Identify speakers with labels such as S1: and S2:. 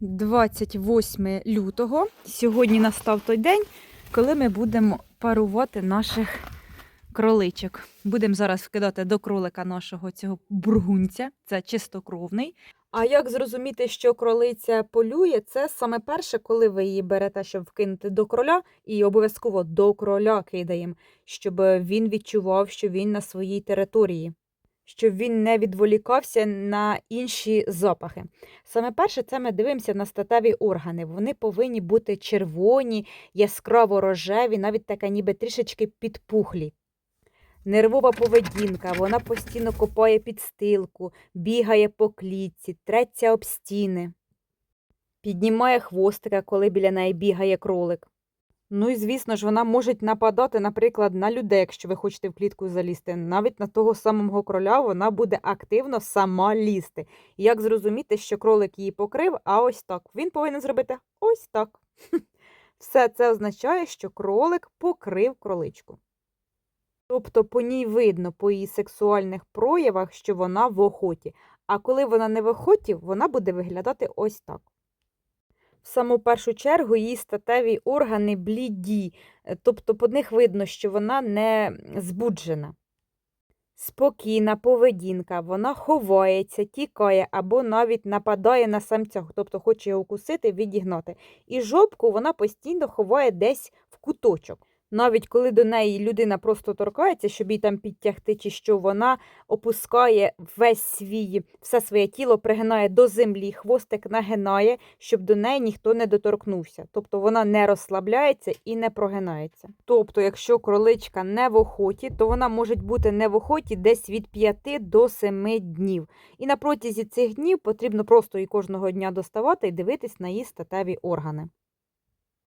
S1: 28 лютого. Сьогодні настав той день, коли ми будемо парувати наших кроличок. Будемо зараз вкидати до кролика нашого цього бургунця. Це чистокровний. А як зрозуміти, що кролиця полює, це саме перше, коли ви її берете, щоб вкинути до кроля, і обов'язково до кроля кидаємо, щоб він відчував, що він на своїй території, щоб він не відволікався на інші запахи. Саме перше, це ми дивимося на статеві органи. Вони повинні бути червоні, яскраво рожеві, навіть така ніби трішечки підпухлі. Нервова поведінка, вона постійно копає підстилку, бігає по клітці, треться об стіни, піднімає хвостика, коли біля неї бігає кролик. Ну і звісно ж, вона може нападати, наприклад, на людей, якщо ви хочете в клітку залізти. Навіть на того самого кроля вона буде активно сама лізти. І як зрозуміти, що кролик її покрив, а ось так. Він повинен зробити ось так. Все це означає, що кролик покрив кроличку. Тобто по ній видно по її сексуальних проявах, що вона в охоті. А коли вона не в охоті, вона буде виглядати ось так. В саму першу чергу її статеві органи бліді, е, тобто по них видно, що вона не збуджена. Спокійна поведінка, вона ховається, тікає або навіть нападає на самця, тобто хоче його укусити, відігнати. І жопку вона постійно ховає десь в куточок. Навіть коли до неї людина просто торкається, щоб її там підтягти, чи що вона опускає весь свій, все своє тіло, пригинає до землі, хвостик нагинає, щоб до неї ніхто не доторкнувся. Тобто вона не розслабляється і не прогинається. Тобто, якщо кроличка не в охоті, то вона може бути не в охоті десь від 5 до 7 днів. І на протязі цих днів потрібно просто її кожного дня доставати і дивитись на її статеві органи.